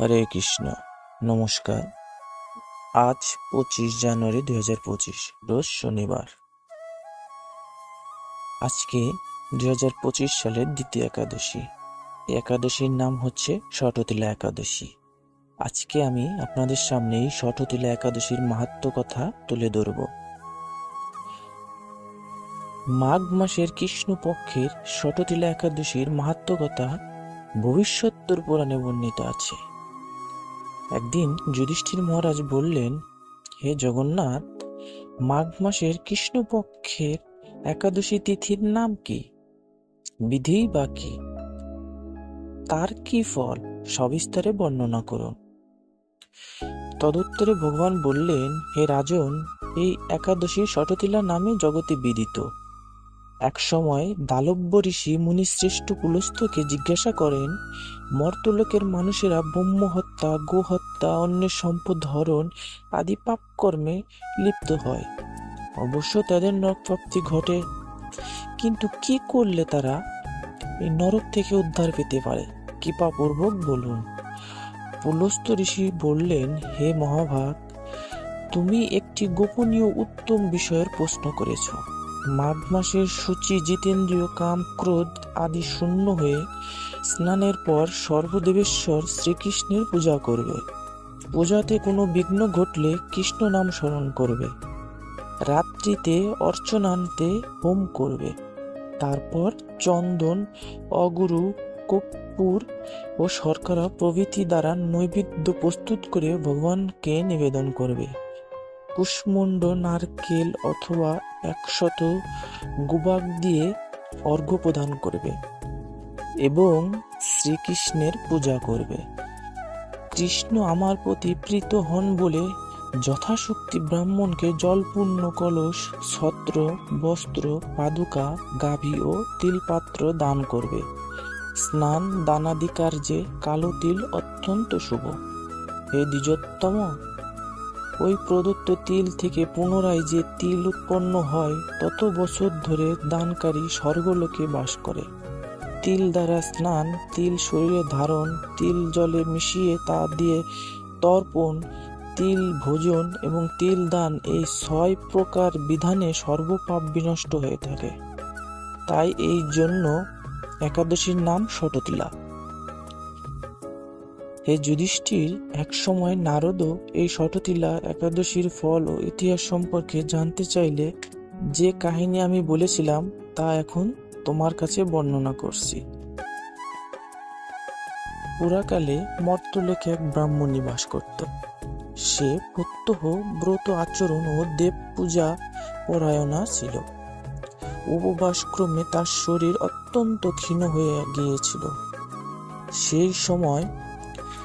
হরে কৃষ্ণ। নমস্কার। আজ পঁচিশ জানুয়ারি দুই হাজার পঁচিশ, রোজ শনিবার। আজকে দুই হাজার পঁচিশ সালের দ্বিতীয় একাদশী। একাদশীর নাম হচ্ছে ষটতিলা একাদশী। আজকে আমি আপনাদের সামনে এই ষটতিলা একাদশীর মাহাত্ম কথা তুলে ধরব। মাঘ মাসের কৃষ্ণ পক্ষের ষটতিলা একাদশীর মাহাত্ম কথা ভবিষ্যত্তর পুরাণে বর্ণিত আছে। একদিন যুধিষ্ঠির মহারাজ বললেন, হে জগন্নাথ, মাঘ মাসের কৃষ্ণপক্ষের একাদশী তিথির নাম কি? বিধি বা কি? তার কি ফল? সবিস্তারে বর্ণনা করুন। তদুত্তরে ভগবান বললেন, হে রাজন, এই একাদশী শটতিলা নামে জগতে বিদিত। এক সময় দালব্য ঋষি মুনিশ্রেষ্ঠ পুলস্থকে জিজ্ঞাসা করেন, মর্তলোকের মানুষেরা ব্রহ্ম হত্যা, গো হত্যা, অন্যের সম্পদ হরণ আদি পাপ কর্মে লিপ্ত হয়। অবশ্য তাদের নরক প্রাপ্তি ঘটে। কিন্তু কি করলে তারা এই নরক থেকে উদ্ধার পেতে পারে? কৃপাপূর্বক বলুন। পুলস্ত ঋষি বললেন, হে মহাভাগ, তুমি একটি গোপনীয় উত্তম বিষয়ের প্রশ্ন করেছ। মাঘ মাসের সূচি জিতেন্দ্রীয় কাম ক্রোধ আদি শূন্য হয়ে স্নানের পর সর্বদেবেশ্বর শ্রীকৃষ্ণের পূজা করবে। পূজাতে কোনো বিঘ্ন ঘটলে কৃষ্ণ নাম স্মরণ করবে। রাত্রিতে অর্চনান্তে হোম করবে। তারপর চন্দন, অগুরু, কর্পূর ও শর্করা প্রভৃতি দ্বারা নৈবেদ্য প্রস্তুত করে ভগবানকে নিবেদন করবে। কুষ্মণ্ড নারকেল অথবা একশত গুবাক দিয়ে অর্ঘ্য প্রদান করবে এবং শ্রীকৃষ্ণের পূজা করবে। কৃষ্ণ আমার প্রতি প্রীত হন বলে যথাশক্তি ব্রাহ্মণকে জলপূর্ণ কলস, ছত্র, বস্ত্র, পাদুকা, গাভী ও তিলপাত্র দান করবে। স্নান দানাদি কার্যে কালো তিল অত্যন্ত শুভ। হে দ্বিজোত্তম ওই প্রদত্ত তিল থেকে পুনরায় যে তিল উৎপন্ন হয়, তত বছর ধরে দানকারী স্বর্গলোকে বাস করে। তিল দ্বারা স্নান, তিল শরীরে ধারণ, তিল জলে মিশিয়ে তা দিয়ে তর্পণ, তিল ভোজন এবং তিল দান এই ছয় প্রকার বিধানে সর্বপাপ বিনষ্ট হয়ে থাকে। তাই এই জন্য একাদশীর নাম শটতিলা হে যুধিষ্ঠির, এক সময় নারদও এই শটতিলা একাদশীর ফল ও ইতিহাস সম্পর্কে জানতে চাইলে যে কাহিনী আমি বলেছিলাম তা এখন তোমার কাছে বর্ণনা করছি। পুরাকালে মর্তলোকে এক ব্রাহ্মণী বাস করত। সে প্রত্যহ ব্রত আচরণ ও দেব পূজা পরায়ণা ছিল। উপবাসক্রমে তার শরীর অত্যন্ত ক্ষীণ হয়ে গিয়েছিল। সেই সময়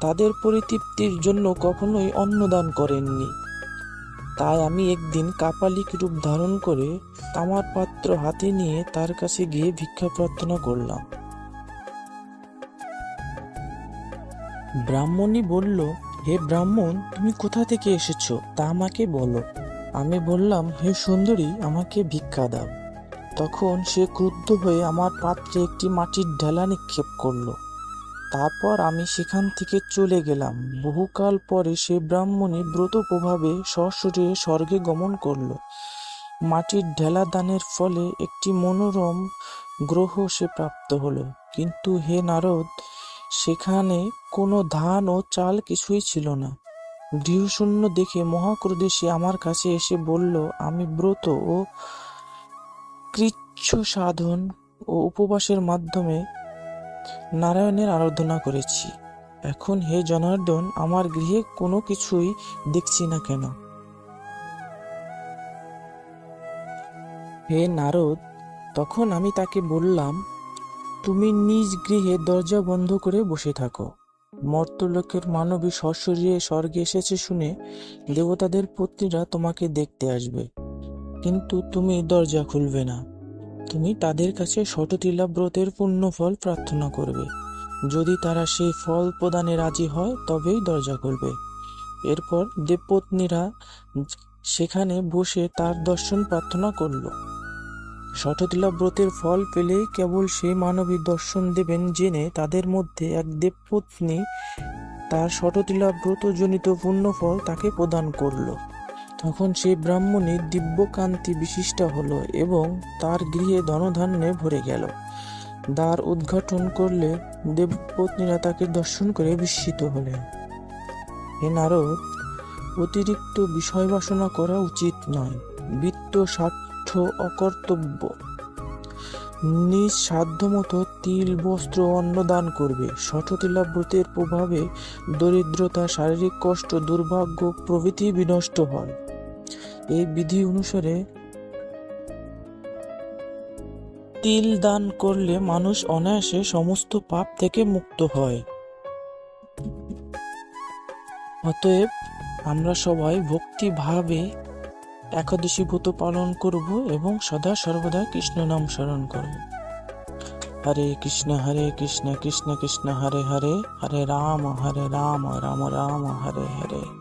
তাদের পরিতৃপ্তির জন্য কখনোই অন্নদান করেননি। তাই আমি একদিন কাপালিক রূপ ধারণ করে তামার পাত্র হাতে নিয়ে তার কাছে গিয়ে ভিক্ষা প্রার্থনা করলাম। ব্রাহ্মণী বলল, হে ব্রাহ্মণ, তুমি কোথা থেকে এসেছ? তা আমাকে বলো। আমি বললাম, হে সুন্দরী, আমাকে ভিক্ষা দাও। তখন সে ক্রুদ্ধ হয়ে আমার পাত্রে একটি মাটির ঢেলা নিক্ষেপ করল। তারপর আমি সেখান থেকে চলে গেলাম। বহুকাল পরে সে ব্রাহ্মণী ব্রত প্রভাবে সশরীরে স্বর্গে গমন করল। মাটির ঢেলা দানের ফলে একটি মনোরম গ্রহ সে প্রাপ্ত হলো। কিন্তু হে নারদ, সেখানে কোনো ধান ও চাল কিছুই ছিল না। গৃহশূন্য দেখে মহাক্রোধে সে আমার কাছে এসে বলল, আমি ব্রত ও কৃচ্ছ সাধন ও উপবাসের মাধ্যমে নারায়ণের আরাধনা করেছি। এখন হে জনার্দন, আমার গৃহে কোনো কিছুই দেখছি না কেন? হে নারদ, তখন আমি তাকে বললাম, তুমি নিজ গৃহে দরজা বন্ধ করে বসে থাকো। মর্তলোকের মানবী সশরীরে স্বর্গে এসেছে শুনে দেবতাদের পত্নীরা তোমাকে দেখতে আসবে। কিন্তু তুমি দরজা খুলবে না। তুমি তাদের কাছে শতটিলা ব্রতের পুণ্যফল প্রার্থনা করবে। যদি তারা সেই ফল প্রদানে রাজি হয়, তবেই দরজা খুলবে। এরপর দেবপত্নীরা সেখানে বসে তার দর্শন প্রার্থনা করল। শতটিলা ব্রতের ফল পেলেই কেবল সেই মানবী দর্শন দেবেন জেনে তাদের মধ্যে এক দেবপত্নী তার শতটিলা ব্রতজনিত পুণ্যফল তাকে প্রদান করল। তখন সেই ব্রাহ্মণী দিব্যকান্তি বিশিষ্টা হলো এবং তার গৃহে ধনধান্যে ভরে গেল। দ্বার উদ্ঘাটন করলে দেবপত্নীরা তাকে দর্শন করে বিস্মিত হলেন। হে নারদ, অতিরিক্ত বিষয় বাসনা করা উচিত নয়। বৃত্ত স্বার্থ অকর্তব্য। নিজ সাধ্যমতো তিল, বস্ত্র অন্ন দান করবে। শঠতিলা ব্রতের প্রভাবে দরিদ্রতা, শারীরিক কষ্ট, দুর্ভাগ্য প্রভৃতি বিনষ্ট হয়। এই বিধি অনুসারে তিল দান করলে মানুষ অনায়াসে সমস্ত পাপ থেকে মুক্ত হয়। অতএব আমরা সবাই ভক্তিভাবে একাদশী ব্রত পালন করব এবং সদা সর্বদা কৃষ্ণ নাম স্মরণ করব। হরে কৃষ্ণ হরে কৃষ্ণ কৃষ্ণ কৃষ্ণ, হরে হরে হরে রাম হরে রাম রাম রাম, হরে হরে।